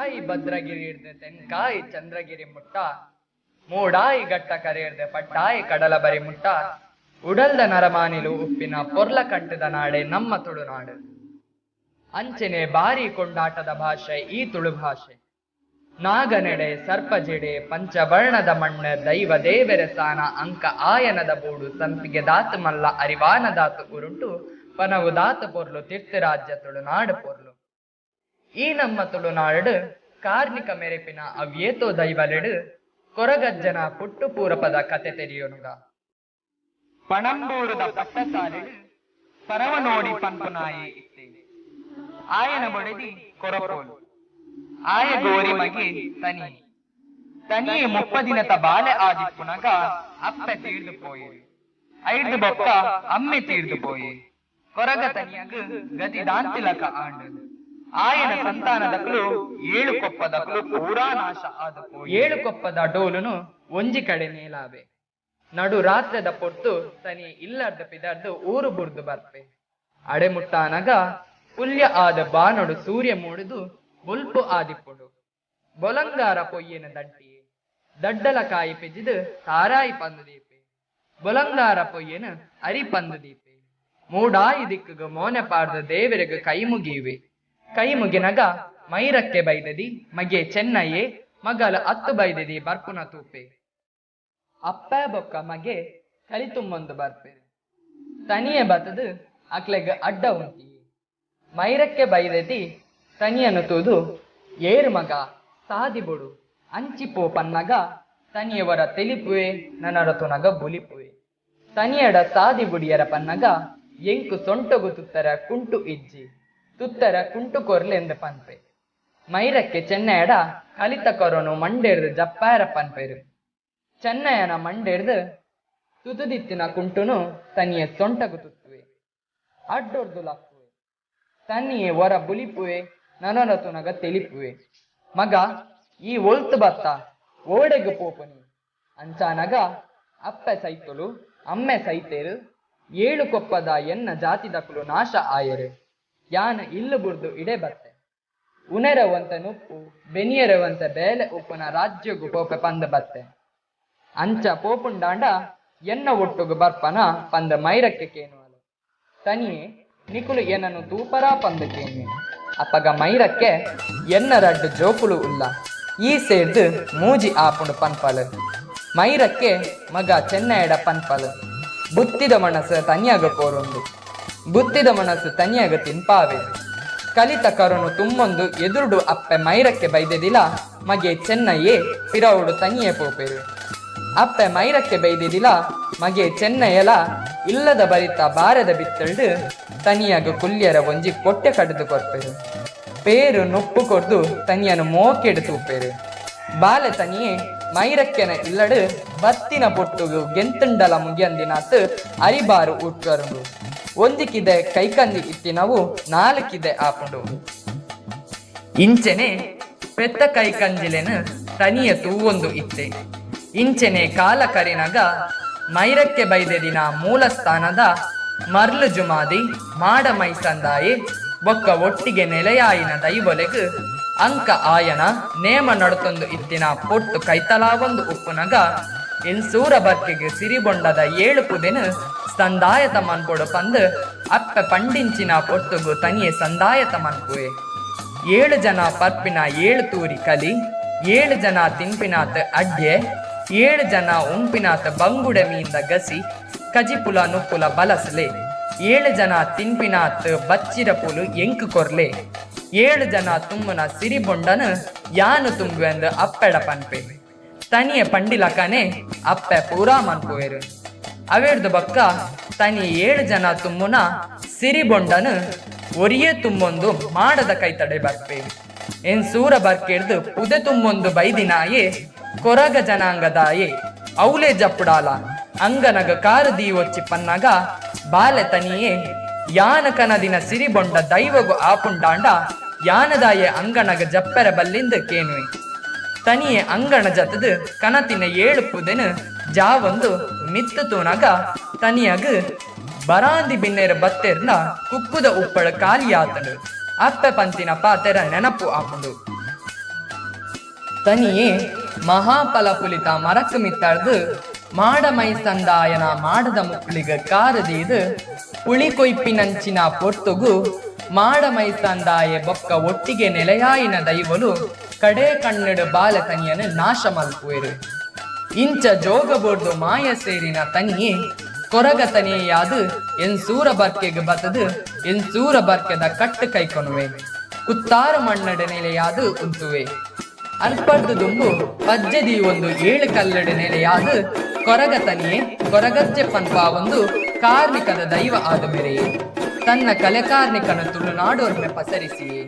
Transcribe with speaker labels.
Speaker 1: ಪಟ್ಟಾಯಿ ಭದ್ರಗಿರಿ ಹಿಡ್ದೆ ತೆನ್ಕಾಯಿ ಚಂದ್ರಗಿರಿ ಮುಟ್ಟ, ಮೂಡಾಯಿ ಗಟ್ಟ ಕರೆಯರ್ದೆ ಪಟ್ಟಾಯಿ ಕಡಲ ಬರಿ ಮುಟ್ಟ, ಉಡಲ್ದ ನರಮಾನಿಲು ಉಪ್ಪಿನ ಪೊರ್ಲ ಕಂಠದ ನಾಡೆ, ನಮ್ಮ ತುಳುನಾಡು ಅಂಚನೆ ಬಾರಿ ಕೊಂಡಾಟದ ಭಾಷೆ, ಈ ತುಳು ಭಾಷೆ. ನಾಗನೆಡೆ ಸರ್ಪಜೆಡೆ ಪಂಚವರ್ಣದ ಮಣ್ಣ, ದೈವ ದೇವರ ಸಾನ, ಅಂಕ ಆಯನದ ಬೂಡು, ಸಂಪಿಗೆ ದಾತು ಮಲ್ಲ, ಅರಿವಾನ ದಾತು ಉರುಟು, ಪನವು ದಾತು ಪೊರ್ಲು ತೀರ್ಥರಾಜ್ಯ ತುಳುನಾಡು ಪೊರ್ಲು. ಈ ನಮ್ಮ ತುಳುನಾಡು ಕಾರ್ಮಿಕ ಮೆರೆಪಿನ ಅವ್ಯೇತೋ ದೈವಲೆಡು ಕೊರಗಜ್ಜನ ಪುಟ್ಟು ಪೂರಪದ ಕತೆ ತೆರೆಯೋನುಗ. ಪಣಂಬೂರದ ಪಟ್ಟಸಾಲೆ ಪರವ ನೋಡಿ ಪಂಪುನಾಯಿ ಆಯನ ಬಡದಿ ಕೊರಪೋಲು. ಆಯ ಗೋರಿ ಮಗೆ ತನಿ. ತನಿಯೆ ಮುಪ್ಪದಿನತ ಬಾಲೆ ಆದಿಪ್ಪುನಗ ಅಪ್ಪ ತೀರ್ದು ಪೋಯೆ. ಐದು ಬೊಕ್ಕ ಅಮ್ಮೆ ತೀರ್ದು ಪೋಯೆ. ಕೊರಗ ತನಿಯಗ ಗತಿ ದಾಂತಿಲಕ ಆಂಡು ಆಯನ ಸಂತಾನದಕಲು ಏಳು ಕೊಪ್ಪದಕ್ಕಲು ಪೂರಾ ನಾಶ ಆದ ಏಳು ಕೊಪ್ಪದ ಡೋಲುನು ಒಂಜಿ ಕಡೆ ನೇಲಾವೆ. ನಡು ರಾತ್ರದ ಪೊರ್ತು ತನಿ ಇಲ್ಲರ್ದ ಪಿದರ್ದು ಊರು ಬುರ್ದು ಬರ್ಪೆ. ಅಡೆಮುಟ್ಟಾನಗ ಪುಲ್ಯ ಆದ ಬಾನೊಡು ಸೂರ್ಯ ಮೂಡಿದು ಬುಲ್ಪು ಆದಿಪ್ಪುಡು ಬೊಲಂಗಾರ ಪೊಯ್ಯನ ದಡ್ಡಿ ದಡ್ಡಲ ಕಾಯಿ ಪೆಜಿದು ತಾರಾಯಿ ಪಂದು ದೀಪೆ. ಬೊಲಂಗಾರ ಪೊಯ್ಯನ ಅರಿ ಪಂದು ದೀಪೆ. ಮೂಡಾಯಿ ದಿಕ್ಕುಗ ಮೋನೆ ಪಾಡ್ದ ದೇವರಿಗೆ ಕೈ ಮುಗಿಯುವೆ. ಕೈ ಮುಗಿನಗ ಮೈರಕ್ಕೆ ಬೈದದಿ, ಮಗೆ ಚೆನ್ನಯ್ಯೆ ಮಗಲ ಅತ್ತು ಬೈದದಿ, ಬರ್ಪುನ ತೂಪೆ. ಅಪ್ಪ ಬೊಕ್ಕ ಮಗೆ ಕಲಿತುಮ್ಮೊಂದು ಬರ್ಪೆ. ತನಿಯೆ ಬತದು ಅಕ್ಲೆಗ ಅಡ್ಡ ಉಂಟಿ. ಮೈರಕ್ಕೆ ಬೈದದಿ ತನಿಯನು ತೂದು, ಏರು ಮಗ, ಸಾದಿ ಬುಡು, ಅಂಚಿ ಪೋಪನ್ನಗ ತನಿಯವರ ತೆಲಿಪುವೆ ನನರತುನಗ ಬುಲಿಪುವೆ. ತನಿಯಡ ಸಾದಿ ಬುಡಿಯರ ಪನ್ನಗ, ಎಂಕು ಸೊಂಟಗುತ್ತರ ಕುಂಟು ಇಜ್ಜಿ. ತುತ್ತರ ಕುಂಟು ಕೊರ್ಲೆಂದು ಪನ್ಪೆ. ಮೈರಕ್ಕೆ ಚೆನ್ನಯಡ ಕಲಿತ ಕೊರೋನು ಮಂಡೆರ್ದು ಜಪ್ಪಾರ ಪನ್ಪೆರು. ಚೆನ್ನಯನ ಮಂಡೆರ್ದು ತುತುದಿತ್ತಿನ ಕುಂಟುನು ತನಿಯ ಸೊಂಟಗು ತುತ್ತುವೆ. ಅಡ್ಡೊರ್ದು ಲಪ್ಪುವೆ ತನ್ನಿಯೇ ಹೊರ ಬುಲಿಪುವೆ, ನನರತುನಗ ತೆಲಿಪುವೆ. ಮಗ, ಈ ಒಳ್ತು ಬತ್ತ, ಓಡೆಗು ಪೋಪುನಿ ಅಂಚಾನಗ ಅಪ್ಪೆ ಸೈತುಲು, ಅಮ್ಮೆ ಸೈತೇರು, ಏಳು ಕೊಪ್ಪದ ಎನ್ನ ಜಾತಿದಕುಲು ನಾಶ ಆಯರು. ಯಾನ ಇಲ್ಲ ಬುರ್ದು ಇಡೆ ಬತ್ತೆ. ಉನೆರವಂತ ನುಪ್ಪು, ಬೆನಿಯರವಂತ ಬೇಲೆ ಉಪ್ಪುನ ರಾಜ್ಯಗು ಪೋಪೆ ಪಂದ ಬತ್ತೆ. ಅಂಚ ಪೋಪುಂಡಾಂಡ ಎನ್ನ ಒಟ್ಟುಗು ಬರ್ಪನ ಪಂದ ಮೈರಕ್ಕೆ ಕೇನುವಲು. ತನಿಯೇ, ನಿಕುಲು ಏನನು ತೂಪರ ಪಂದ ಕೇನು ಅಪ್ಪಗ ಮೈರಕ್ಕೆ ಎನ್ನ ರಡ್ಡು ಜೋಕುಲು ಉಲ್ಲ. ಈ ಸೇರ್ದು ಮೂಜಿ ಆಪುಂಡು ಪನ್ಪಲು. ಮೈರಕ್ಕೆ ಮಗ ಚೆನ್ನೈಡ ಪನ್ಪಲು. ಬುತ್ತಿದ ಮನಸ್ಸು ತನಿಯಾಗ ಕೋರುಂಡು ಬುತ್ತಿದ ಮನಸ್ಸು ತನಿಯಾಗ ಪಾವೆ ಕಲಿತ ಕರುಣು ತುಂಬೊಂದು ಎದುರುಡು ಅಪ್ಪೆ ಮೈರಕ್ಕೆ ಬೈದೆದಿಲ, ಮಗೆ ಚೆನ್ನಯ್ಯೇ ಪಿರವುಡು ತನಿಯೇ ಪೋಪೆರು. ಅಪ್ಪೆ ಮೈರಕ್ಕೆ ಬೈದಿದಿಲ, ಮಗೆ ಚೆನ್ನಯ್ಯಲ ಇಲ್ಲದ ಬರಿತ ಬಾರದ ಬಿತ್ತಳ್ದು ತನಿಯಾಗ ಕುಲ್ಯರ ಒಂಜಿ ಕೊಟ್ಟೆ ಕಡಿದು ಕೊರ್ಪೆರು. ಪೇರು ನೊಪ್ಪು ಕೊರ್ದು ತನಿಯನು ಮೋಕೆಡು ತೂಪೇರು. ಬಾಲೆ ತನಿಯೇ ಮೈರಕ್ಕೆನ ಇಲ್ಲಡು ಬತ್ತಿನ ಪೊಟ್ಟುಗು ಗೆಂತುಂಡಲ ಮುಗಿಯಂದಿನಾತ್ ಅರಿಬಾರು ಉಟ್ಕರುಂಡು. ಒಂದಿಕ್ಕಿದೆ ಕೈಕಂದಿ ಇತ್ತಿನವು ನಾಲ್ಕಿದೆ ಆಪುಂಡು. ಇಂಚೆನೆ ಪೆತ್ತ ಕೈಕಂಜಿಲೆನ ತನಿಯ ತೂವೊಂದು ಇತ್ತೆ. ಇಂಚೆನೆ ಕಾಲ ಕರಿನಗ ಮೈರಕ್ಕೆ ಬೈದೆ ದಿನ ಮೂಲ ಸ್ಥಾನದ ಮರ್ಲು ಜುಮಾದಿ ಮಾಡ ಮೈಸಂದಾಯಿ ಬೊಕ್ಕ ಒಟ್ಟಿಗೆ ನೆಲೆಯಾಯಿನ ದೈವೊಲೆಗ್ ಅಂಕ ಆಯನ ನೇಮ ನಡತೊಂದು ಇತ್ತಿನ ಪೊಟ್ಟು ಕೈತಲಾವೊಂದು ಉಪ್ಪುನಗ ಇಲ್ಸೂರ ಬರ್ಕೆಗೆ ಸಿರಿಬೊಂಡದ ಏಳು ಪುದೆನು ಸಂದಾಯತ ಮನ್ಪೊಡು ಪಂದ್ ಅಪ್ಪೆ ಪಂಡಿಂಚಿನ ಪೊಟ್ಟುಗು ತನಿಯೆ ಸಂದಾಯತ ಮನ್ಪುವೆ ಏಳು ಜನ ಪರ್ಪಿನ ಏಳು ತೂರಿ ಕಲಿ, ಏಳು ಜನ ತಿನ್ಪಿನಾತ್ ಅಡ್ಡೆ ಏಳು ಜನ ಉಂಪಿನಾತ ಬಂಗುಡೆ ಗಸಿ, ಕಜಿಪುಲ ನುಪ್ಪುಲ ಬಲಸಲೆ. ಏಳು ಜನ ತಿನ್ಪಿನಾತ್ ಬಚ್ಚಿರ ಪುಲು ಎಂಕು ಕೊರ್ಲೆ. ಏಳು ಜನ ತುಂಬುನ ಸಿರಿಬೊಂಡನು ಯಾನು ತುಂಬುವೆಂದು ಅಪ್ಪೆಡ ಪನ್ಪೆ. ತನಿಯ ಪಂಡಿಲಕನೆ ಅಪ್ಪೆ ಪೂರಾ ಮನ್ಪುವೆರು ಅವೇರ್ದು ಬಕ್ಕ ತನಿ ಏಳು ಜನ ತುಂಬುನ ಸಿರಿಬೊಂಡನು ಒರಿಯೇ ತುಂಬೊಂದು ಮಾಡದ ಕೈತಡೆ ಬರ್ಪೆ ಎನ್ ಸೂರ ಬರ್ಕೆಡ್ದು ಪುದೆ ತುಂಬೊಂದು ಬೈದಿನಾಯೇ ಕೊರಗ ಜನಾಂಗದಾಯೇ ಔಲೆ ಜಪ್ಪುಡಾಲ ಅಂಗನಗ ಕಾರು ದೀವೊಚ್ಚಿ ಪನ್ನಗ ಬಾಲೆ ತನಿಯೇ ಯಾನಕನದಿನ ಸಿರಿಬೊಂಡ ದೈವಗು ಆಪುಂಡಾಂಡ ಯಾನದಾಯೆ ಅಂಗನಗ ಜಪ್ಪೆರ ಬಲ್ಲಿಂದ ಕೇನುವೆ ತನಿಯೆ ಅಂಗಣ ಜತದ ಕನತಿನ ಏಳು ಪುದೆನು ಜಾವೊಂದು ಮಿತ್ತ ತೂನಗ ತನಿಯಗ ಬರಾಂದಿ ಬಿನ್ನೆರ ಬತ್ತೆರ್ನ ಕುಕ್ಕುದ ಉಪ್ಪಳ ಕಾಲಿಯಾತನು ಅಪ್ಪ ಪಂತಿನ ಪಾತೆರ ನೆನಪು ಆಪುಂಡು.
Speaker 2: ತನಿಯೇ ಮಹಾಫಲಪುಲಿತ ಮರಕು ಮಿತ್ತಳ್ದು ಮಾಡಮೈ ಸಂದಾಯನ ಮಾಡದ ಮುಕ್ಕಳಿಗ ಕಾರದೀದು ಪುಳಿ ಕೊಯ್ಪಿನಂಚಿನ ಪೊರ್ತುಗು ಮಾಡಮೈ ಸಂದಾಯ ಬೊಕ್ಕ ಒಟ್ಟಿಗೆ ನೆಲೆಯಾಯಿನ ದೈವಲು ಕಡೆ ಕಣ್ಣಡು ಬಾಲ ತನಿಯನು ನಾಶ ಮಲ್ಪುವೆರು. ಇಂಚ ಜೋಗಬೋರ್ದು ಮಾಯ ಸೇರಿನ ತನಿಯೇ ಕೊರಗ ತನಿಯಾದು ಎನ್ ಸೂರ ಬರ್ಕೆಗೆ ಬತದು ಎನ್ ಸೂರ ಬರ್ಕೆದ ಕಟ್ಟು ಕೈಕೊನುವೆ ಕುತ್ತಾರ ಮಣ್ಣಡ ನೆಲೆಯಾದು ಉಂತುವೆ. ಅಲ್ಪರ್ದು ದುಂಬು, ಪಜ್ಜದಿ ಒಂದು ಏಳು ಕಲ್ಲಡ ನೆಲೆಯಾದು ಕೊರಗ ತನಿಯೇ ಕೊರಗಜ್ಜೆ ಪನ್ಪ ಒಂದು ಕಾರ್ಮಿಕದ ದೈವ ಆದ ಮೇರೆಯೇ. ತನ್ನ ಕಲೆ ಕಾರ್ಮಿಕನ ತುಳುನಾಡೋರ್ಮೆ ಪಸರಿಸಿಯೇ.